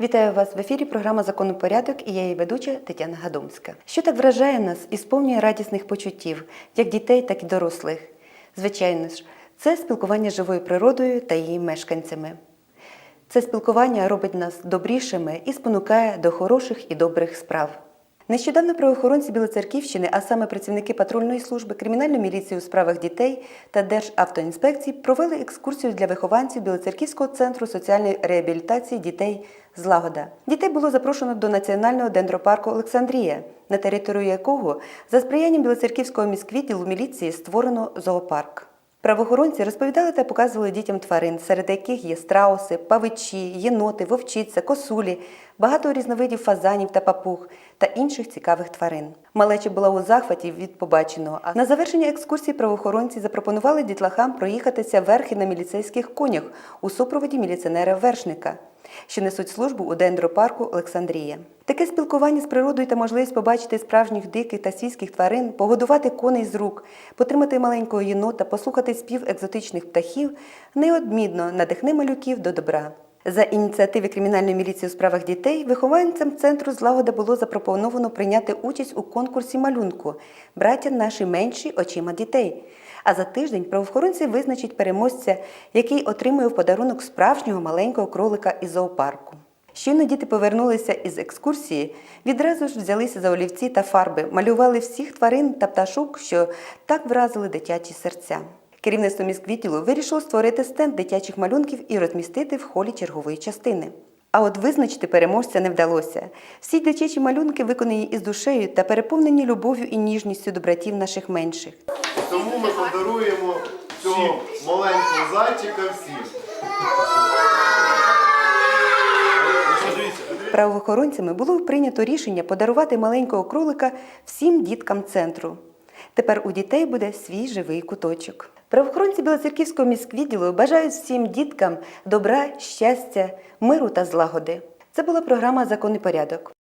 Вітаю вас в ефірі. Програма «Законопорядок» і я її ведуча Тетяна Гадомська. Що так вражає нас і сповнює радісних почуттів, як дітей, так і дорослих. Звичайно ж, це спілкування живою природою та її мешканцями. Це спілкування робить нас добрішими і спонукає до хороших і добрих справ. Нещодавно правоохоронці Білоцерківщини, а саме працівники патрульної служби, кримінальної міліції у справах дітей та Державтоінспекції провели екскурсію для вихованців Білоцерківського центру соціальної реабілітації дітей Злагода. Дітей було запрошено до національного дендропарку Олександрія, на територію якого за сприянням Білоцерківського міськвідділу міліції створено зоопарк. Правоохоронці розповідали та показували дітям тварин, серед яких є страуси, павичі, єноти, вовчиця, косулі, багато різновидів фазанів та папуг та інших цікавих тварин. Малеча була у захваті від побаченого. А на завершення екскурсії правоохоронці запропонували дітлахам проїхатися верхи на міліцейських конях у супроводі міліціонера-вершника що несуть службу у дендропарку Олександрія. Таке спілкування з природою та можливість побачити справжніх диких та свійських тварин, погодувати коней з рук, потримати маленького єнота, послухати спів екзотичних птахів неодмінно надихне малюків до добра. За ініціативи кримінальної міліції у справах дітей вихованцям центру злагода було запропоновано прийняти участь у конкурсі малюнку Браття наші менші очима дітей. А за тиждень правоохоронці визначать переможця, який отримує в подарунок справжнього маленького кролика із зоопарку. Щойно діти повернулися із екскурсії, відразу ж взялися за олівці та фарби, малювали всіх тварин та пташок, що так вразили дитячі серця. Керівництво міськвідділу вирішило створити стенд дитячих малюнків і розмістити в холі чергової частини. А от визначити переможця не вдалося. Всі дитячі малюнки виконані із душею та переповнені любов'ю і ніжністю до братів наших менших. Тому ми подаруємо цього маленького зайчика всім. Правоохоронцями було прийнято рішення подарувати маленького кролика всім діткам центру. Тепер у дітей буде свій живий куточок. Правоохоронці Білоцерківського міськвідділу бажають всім діткам добра, щастя, миру та злагоди. Це була програма Закон і порядок.